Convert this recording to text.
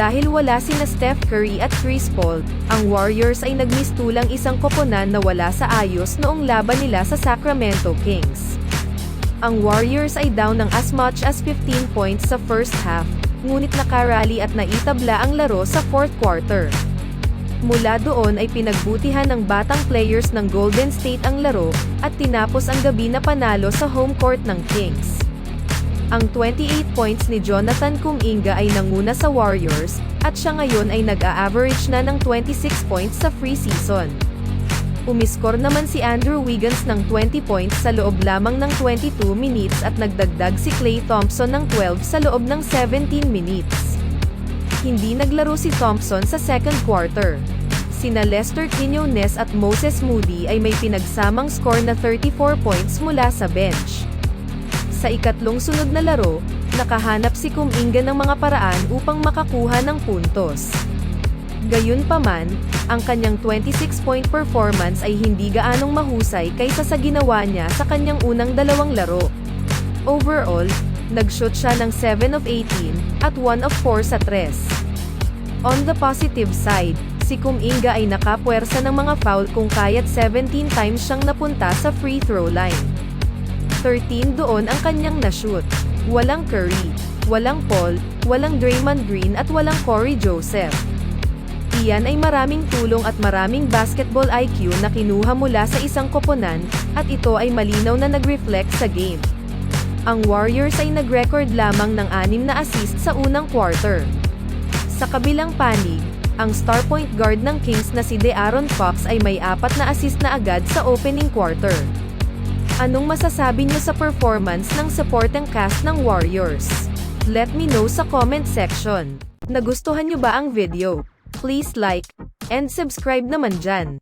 Dahil wala sina Steph Curry at Chris Paul, ang Warriors ay nagmistulang isang koponan na wala sa ayos noong laban nila sa Sacramento Kings. Ang Warriors ay down ng as much as 15 points sa first half, ngunit nakarally at naitabla ang laro sa fourth quarter. Mula doon ay pinagbutihan ng batang players ng Golden State ang laro, at tinapos ang gabi na panalo sa home court ng Kings. Ang 28 points ni Jonathan Kuminga ay nanguna sa Warriors, at siya ngayon ay nag-a-average na ng 26 points sa free season. Umiskor naman si Andrew Wiggins ng 20 points sa loob lamang ng 22 minutes at nagdagdag si Klay Thompson ng 12 sa loob ng 17 minutes. Hindi naglaro si Thompson sa second quarter. Sina Lester Quinones at Moses Moody ay may pinagsamang score na 34 points mula sa bench. Sa ikatlong sunod na laro, nakahanap si Kuminga ng mga paraan upang makakuha ng puntos. Gayunpaman, ang kanyang 26-point performance ay hindi gaanong mahusay kaysa sa ginawa niya sa kanyang unang dalawang laro. Overall, nag-shoot siya ng 7 of 18, at 1 of 4 sa 3. On the positive side, si Kuminga ay nakapwersa ng mga foul kung kaya't 17 times siyang napunta sa free throw line. 13 doon ang kanyang na-shoot. Walang Curry, walang Paul, walang Draymond Green at walang Corey Joseph. Iyan ay maraming tulong at maraming basketball IQ na kinuha mula sa isang koponan, at ito ay malinaw na nag-reflect sa game. Ang Warriors ay nag-record lamang ng anim na assist sa unang quarter. Sa kabilang panig, ang star point guard ng Kings na si De'Aaron Fox ay may apat na assist na agad sa opening quarter. Anong masasabi niyo sa performance ng supporting cast ng Warriors? Let me know sa comment section. Nagustuhan niyo ba ang video? Please like and subscribe naman dyan.